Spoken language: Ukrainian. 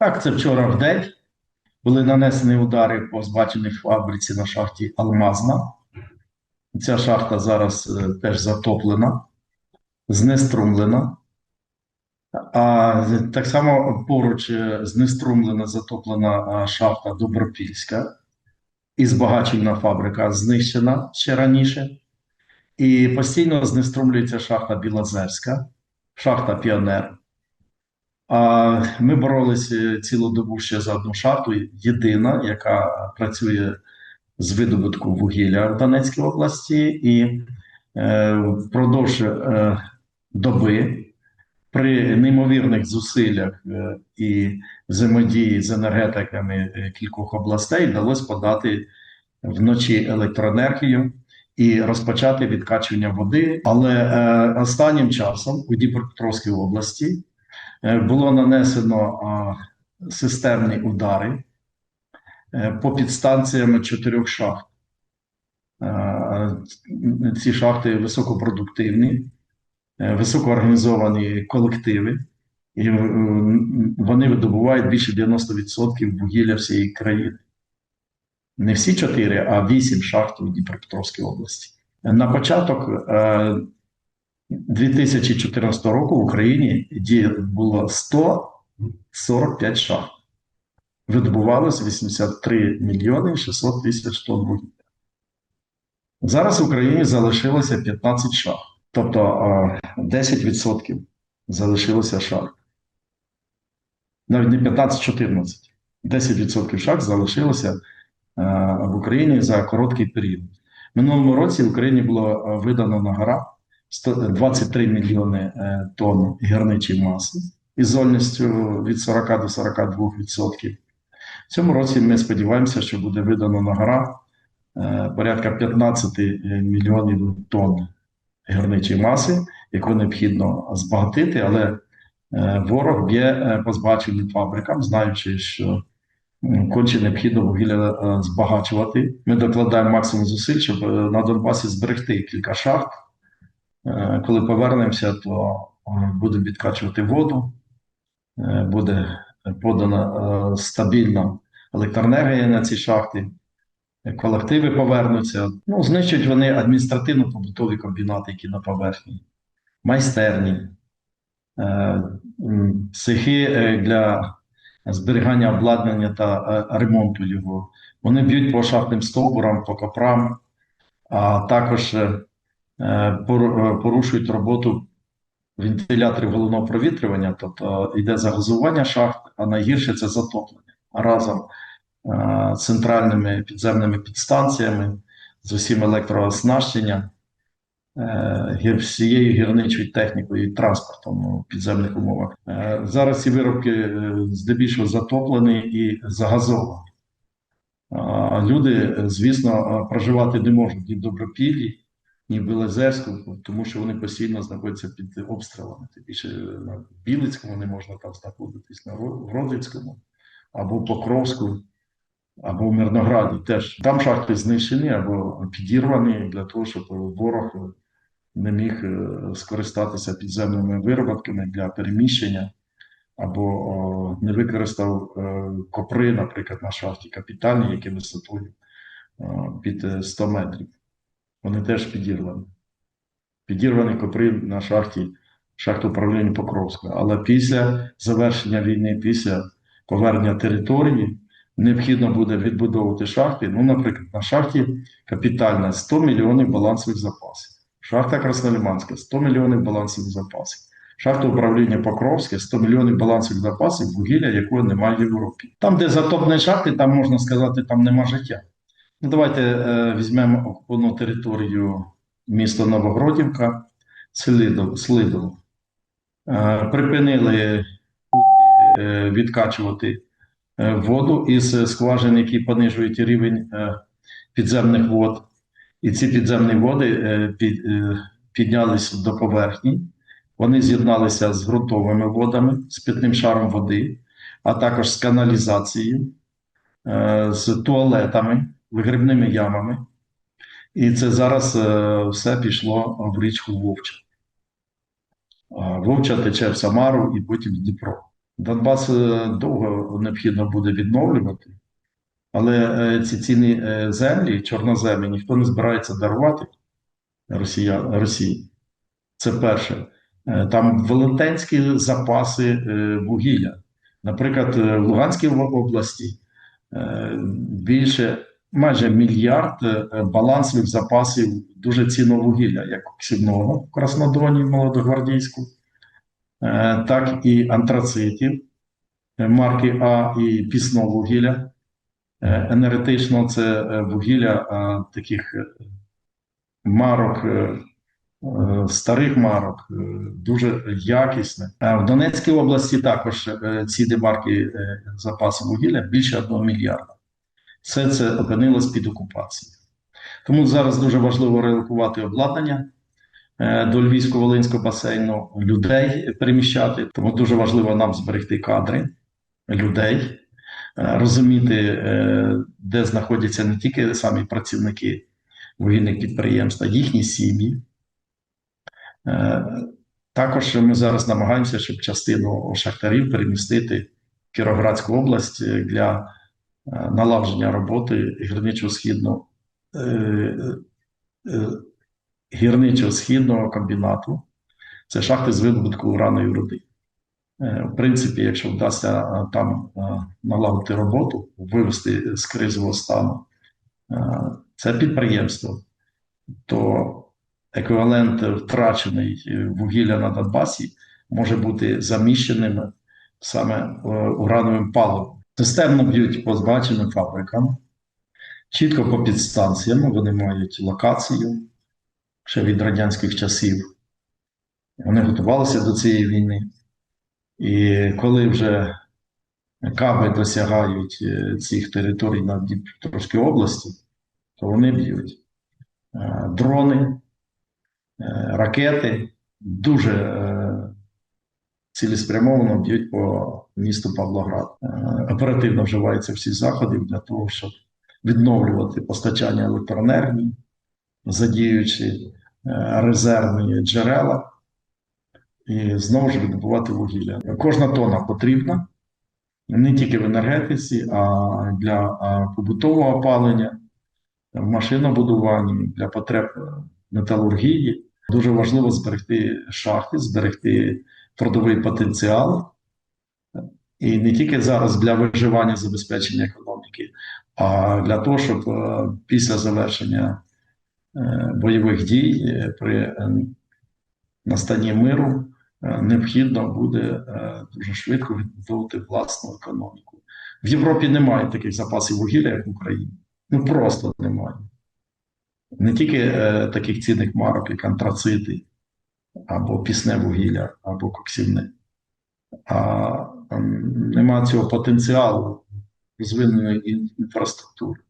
Так, це вчора в день були нанесені удари по збаченій фабриці на шахті Алмазна. Ця шахта зараз е, теж затоплена, знеструмлена. А так само поруч е, знеструмлена, затоплена шахта Добропільська і збагачена фабрика знищена ще раніше. І постійно знеструмлюється шахта Білозерська, шахта Піонер. Ми боролися цілу добу ще за одну шахту, єдина, яка працює з видобутку вугілля в Донецькій області, і е, впродовж е, доби при неймовірних зусиллях е, і взаємодії з енергетиками кількох областей вдалося подати вночі електроенергію і розпочати відкачування води. Але е, останнім часом у Дніпропетровській області було нанесено системні удари е, по підстанціям чотирьох шахт. Е, Ці шахти високопродуктивні, е, високоорганізовані колективи, і е, вони видобувають більше 90% вугілля всієї країни. Не всі чотири, а вісім шахт у Дніпропетровській області. На початок е, 2014 року в Україні було 145 шахт. Видобувалось 83 мільйони 600 тисяч тонн вугілля. Зараз в Україні залишилося 15 шахт, тобто е, 10% залишилося шахт. Навіть не 15-14. 10% шахт залишилося в Україні за короткий період. Минулому році в Україні було видано на гора 100 23 мільйони е, тонн гірничої маси із зольністю від 40 до 42 відсотків. В цьому році ми сподіваємося, що буде видано на гора е, порядка 15 мільйонів тонн гірничої маси, яку необхідно збагатити, але е, ворог б'є е, по збагаченим фабрикам, знаючи, що конче необхідно вугілля е, збагачувати. Ми докладаємо максимум зусиль, щоб е, на Донбасі зберегти кілька шахт. Е, Коли повернемося, то е, будемо відкачувати воду, е, буде подана стабільна електроенергія на ці шахти, колективи повернуться. Ну, знищують вони адміністративно-побутові комбінати, які на поверхні, майстерні, цехи для зберігання обладнання та ремонту його. Вони б'ють по шахтним стовбурам, по копром, а також порушують роботу вентиляторів головного провітрювання, тобто йде загазування шахт, а найгірше це затоплення разом е, з центральними підземними підстанціями, з усім електрооснащенням, е, всією гірничою технікою і транспортом у підземних умовах. Е, Зараз ці виробки е, здебільшого затоплені і загазовані. Люди, е, звісно, е, проживати не можуть ні в Добропіллі, ні в тому що вони постійно знаходяться під обстрілами. Тим більше на Білицькому не можна там знаходитись, на Ро- або Покровську, або в Мирнограді теж. Там шахти знищені або підірвані для того, щоб ворог не міг е, скористатися підземними вироботками для переміщення, або не використав е, копри, наприклад, на шахті капітальні, які висотою е, під е, 100 метрів. Вони теж підірвані. Підірвані копри на шахті, шахту управління Покровська. Але після завершення війни, після повернення території, необхідно буде відбудовувати шахти. Ну, наприклад, на шахті капітальна 100 мільйонів балансових запасів. Шахта Краснолиманська 100 мільйонів балансових запасів. Шахта управління Покровське 100 мільйонів балансових запасів вугілля, якого немає в Європі. Там, де затопні шахти, там можна сказати, там нема життя. Ну, давайте е, візьмемо окуповану територію міста Новогродівка, Слидов. Слидов. Е, припинили е, відкачувати е, воду із скважин, які понижують рівень е, підземних вод. І ці підземні води е, під, е, піднялися до поверхні. Вони з'єдналися з ґрунтовими водами, з питним шаром води, а також з каналізацією, е, з туалетами, вигрібними ямами. І це зараз е, все пішло в річку Вовча. Вовча тече в Самару і потім в Дніпро. Донбас е, довго необхідно буде відновлювати, але е, ці ціни е, землі, чорноземлі, ніхто не збирається дарувати Росія, Росії. Це перше. Там велетенські запаси вугілля. Наприклад, в Луганській області більше майже мільярд е, балансових запасів дуже цінного вугілля, як ксівного в Краснодоні, Молодогвардійську, е, так і антрацитів е, марки А і пісного вугілля. Енергетично це вугілля таких марок, старих марок, дуже якісне. В Донецькій області також ці демарки запаси вугілля більше 1 мільярда. Все це опинилось під окупацією. Тому зараз дуже важливо релокувати обладнання е, до Львівсько-Волинського басейну, людей переміщати. Тому дуже важливо нам зберегти кадри людей, е, розуміти, е, де знаходяться не тільки самі працівники вугільних підприємств, а їхні сім'ї. Також ми зараз намагаємося, щоб частину шахтарів перемістити в Кіровоградську область для налагодження роботи гірничо-східного е, е, гірничо-східного комбінату. Це шахти з видобутку ураної руди. Е, В принципі, якщо вдасться е, там е, налагодити роботу, вивести з кризового стану е, це підприємство, то еквівалент втрачений е, вугілля на Донбасі може бути заміщеним саме е, урановим паливом. Системно б'ють по збагаченим фабрикам, чітко по підстанціям, вони мають локацію ще від радянських часів. Вони готувалися до цієї війни. І коли вже каби досягають е, цих територій на Дніпропетровській області, то вони б'ють Е, дрони, е, ракети дуже цілеспрямовано б'ють по місту Павлоград. Е, Оперативно вживаються всі заходи для того, щоб відновлювати постачання електроенергії, задіючи е, резервні джерела і знову ж видобувати вугілля. Кожна тона потрібна не тільки в енергетиці, а для побутового опалення, в машинобудуванні, для потреб е, металургії. Дуже важливо зберегти шахти, зберегти трудовий потенціал. І не тільки зараз для виживання забезпечення економіки, а для того, щоб е, після завершення е, бойових дій е, при настанні миру необхідно буде дуже швидко відбудовувати власну економіку. В Європі немає таких запасів вугілля, як в Україні. Ну просто немає. Не тільки е, таких цінних марок, як антрацити, або пісне вугілля, або коксівне, а Нема цього потенціалу розвиненої інфраструктури.